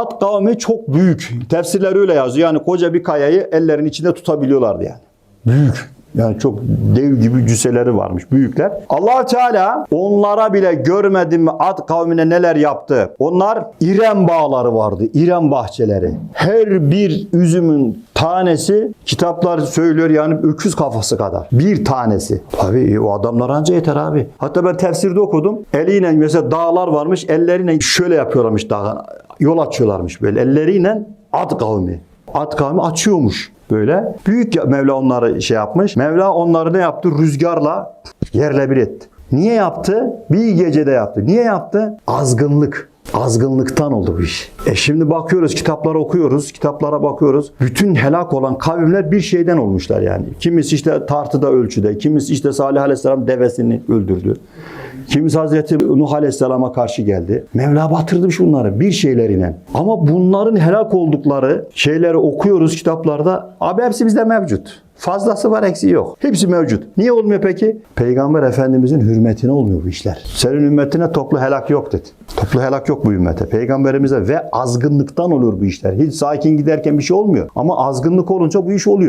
Ad kavmi çok büyük. Tefsirler öyle yazıyor. Yani koca bir kayayı ellerin içinde tutabiliyorlardı yani. Büyük. Yani çok dev gibi cüsseleri varmış büyükler. allah Teala onlara bile görmedim mi Ad kavmine neler yaptı. Onlar İrem bağları vardı. İrem bahçeleri. Her bir üzümün tanesi kitaplar söylüyor yani öküz kafası kadar. Bir tanesi. Tabii o adamlar anca yeter abi. Hatta ben tefsirde okudum. Eliyle mesela dağlar varmış. Elleriyle şöyle yapıyorlarmış dağa. Yol açıyorlarmış böyle. Elleriyle Ad kavmi. Ad kavmi açıyormuş böyle. Büyük Mevla onları şey yapmış. Mevla onları ne yaptı? Rüzgarla yerle bir etti. Niye yaptı? Bir gecede yaptı. Niye yaptı? Azgınlık. Azgınlıktan oldu bu iş. E şimdi bakıyoruz, kitaplara okuyoruz, kitaplara bakıyoruz. Bütün helak olan kavimler bir şeyden olmuşlar yani. Kimisi işte tartıda ölçüde, kimisi işte Salih Aleyhisselam devesini öldürdü. Kimisi Hazreti Nuh Aleyhisselam'a karşı geldi. Mevla batırmış bunları bir şeylerine. Ama bunların helak oldukları şeyleri okuyoruz kitaplarda. Abi hepsi bizde mevcut. Fazlası var eksiği yok. Hepsi mevcut. Niye olmuyor peki? Peygamber Efendimizin hürmetine olmuyor bu işler. Senin ümmetine toplu helak yok dedi. Toplu helak yok bu ümmete. Peygamberimize ve azgınlıktan olur bu işler. Hiç sakin giderken bir şey olmuyor. Ama azgınlık olunca bu iş oluyor.